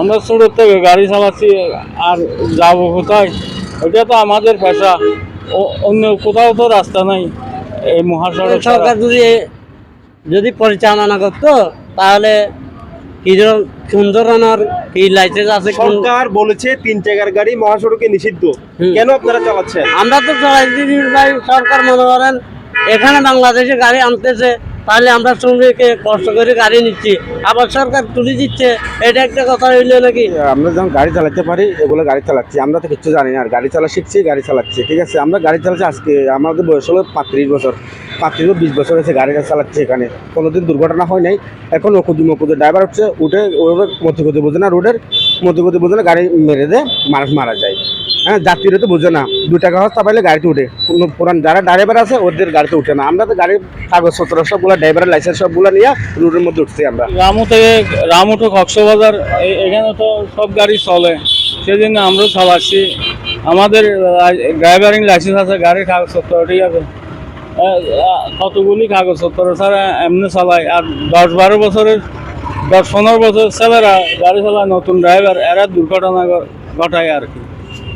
আমরা সুরত থেকে গাড়ি চালাচ্ছি আর যাব কোথায়? ওটা তো আমাদের পেশা। অন্য কোথাও তো রাস্তা নাই এই মহাসড়ক সরকার যদি যদি পরিচালনা করতো তাহলে কি লাইসেন্স আছে কোন সরকার বলেছে তিন চাকার গাড়ি মহাসড়কে নিষিদ্ধ। কেন আপনারা চালাচ্ছেন? আমরা তো চালাইছি ভাই সরকার মনে করেন এখানে বাংলাদেশে গাড়ি আনতেছে। তাহলে আমরা শ্রমিককে কষ্ট করে গাড়ি নিচ্ছি। আবার সরকার তুলে দিচ্ছে। এটা একটা কথা হইল নাকি? আমরা যখন গাড়ি চালাতে পারি, এগুলো গাড়ি চালাচ্ছি। আমরা তো কিচ্ছু জানি না। আর গাড়ি চালা শিখছি, গাড়ি চালাচ্ছি। ঠিক আছে? আমরা গাড়ি চালাচ্ছি আজকে। আমাদের বয়স হলো পাঁত্রিশ বছর। পাঁত্রিশ বিশ বছর হয়েছে গাড়ি চালাচ্ছি এখানে। কোনোদিন দুর্ঘটনা হয় নাই। এখন ওকুদি মকুদি ড্রাইভার হচ্ছে উঠে ওভাবে মধ্যগতি বোঝে না রোডের। মধ্যগতি বোঝে না গাড়ি মেরে দেয়, মানুষ মারা যায়। হ্যাঁ যাত্রীরা তো বোঝে না। দু টাকা হস্তা পাইলে গাড়িতে উঠে। কোনো পুরান যারা ড্রাইভার আছে, ওদের গাড়িতে উঠে না। আমরা তো গাড়ির কাগজপত্র সবগুলো ড্রাইভারের লাইসেন্স সবগুলো নিয়ে রোডের মধ্যে উঠছি আমরা। রামু থেকে রামু তো কক্সবাজার এখানে তো সব গাড়ি চলে। সেজন্য আমরাও চালাচ্ছি। আমাদের ড্রাইভারিং লাইসেন্স আছে, গাড়ির কাগজপত্র ঠিক আছে? কতগুলি কাগজপত্র ছাড়া এমনি চালায়। আর দশ বারো বছরের, দশ পনেরো বছর ছেলেরা গাড়ি চালায়, নতুন ড্রাইভার এরা দুর্ঘটনা ঘটায় আর কি।